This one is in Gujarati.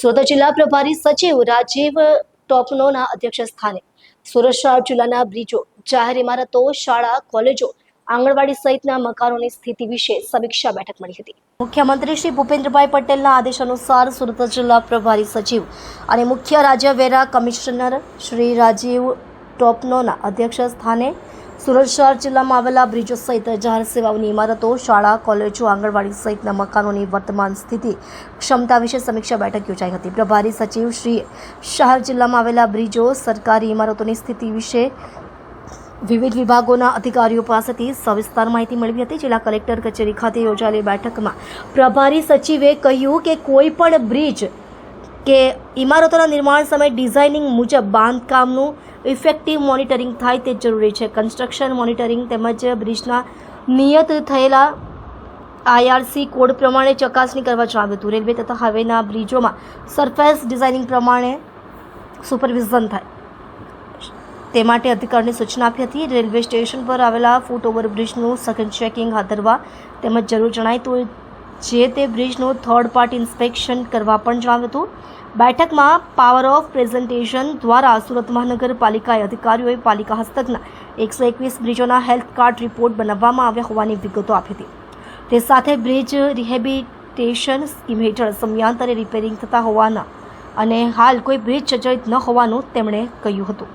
સુરત જિલ્લા પ્રભારી સચિવ રાજીવ ટોપનોના અધ્યક્ષ સ્થાને સુરત શહેર જિલ્લાના બ્રિજો, જાહેર ઇમારતો, શાળા, કોલેજો, આંગણવાડી સહિતના મકાનોની સ્થિતિ વિશે સમીક્ષા બેઠક મળી હતી. મુખ્યમંત્રી શ્રી ભૂપેન્દ્રભાઈ પટેલના આદેશ અનુસાર સુરત જિલ્લા પ્રભારી સચિવ અને મુખ્ય રાજ્ય વેરા કમિશનર શ્રી રાજીવ ટોપનોના અધ્યક્ષ સ્થાને સુરત શહેર જિલ્લામાં આવેલા બ્રિજો સહિત જાહેર સેવાઓની ઇમારતો, શાળા, કોલેજો, આંગણવાડી સહિતના મકાનોની વર્તમાન સ્થિતિ ક્ષમતા વિશે સમીક્ષા બેઠક યોજાઈ હતી. પ્રભારી સચિવ શ્રી શહેર જિલ્લામાં આવેલા બ્રિજો સરકારી ઇમારતોની સ્થિતિ વિશે વિવિધ વિભાગોના અધિકારીઓ પાસેથી સવિસ્તાર માહિતી મેળવી હતી. જિલ્લા કલેક્ટર કચેરી ખાતે યોજાયેલી બેઠકમાં પ્રભારી સચિવે કહ્યું કે કોઈ પણ બ્રિજ કે ઇમારતોના નિર્માણ સમયે ડિઝાઇનિંગ મુજબ બાંધકામનું ઇફેક્ટિવ મોનિટરિંગ થાય તે જરૂરી છે. કન્સ્ટ્રક્શન મોનિટરિંગ તેમજ બ્રિજના નિયત થયેલા આઈઆરસી કોડ પ્રમાણે ચકાસણી કરવા જણાવ્યું હતું. રેલવે તથા હવેના બ્રિજોમાં સરફેસ ડિઝાઇનિંગ પ્રમાણે સુપરવિઝન થાય. તે માટે અધિકારીને સૂચના આપી હતી. રેલવે સ્ટેશન પર આવેલા ફૂટ ઓવર બ્રિજનું સઘન ચેકિંગ હાથ ધરવા તેમજ જરૂર જણાય તો જે તે બ્રિજનું થર્ડ પાર્ટી ઇન્સ્પેક્શન કરવા પણ જણાવ્યું હતું. બેઠકમાં પાવર ઓફ પ્રેઝન્ટેશન દ્વારા સુરત મહાનગરપાલિકાએ અધિકારીઓએ પાલિકા હસ્તકના એકસો એકવીસ બ્રિજોના હેલ્થ કાર્ડ રિપોર્ટ બનાવવામાં આવ્યા હોવાની વિગતો આપી હતી. તે સાથે બ્રિજ રિહેબિટેશન સ્કીમ હેઠળ સમયાંતરે રિપેરિંગ થતા હોવાના અને હાલ કોઈ બ્રિજ જર્જરિત ન હોવાનું તેમણે કહ્યું હતું.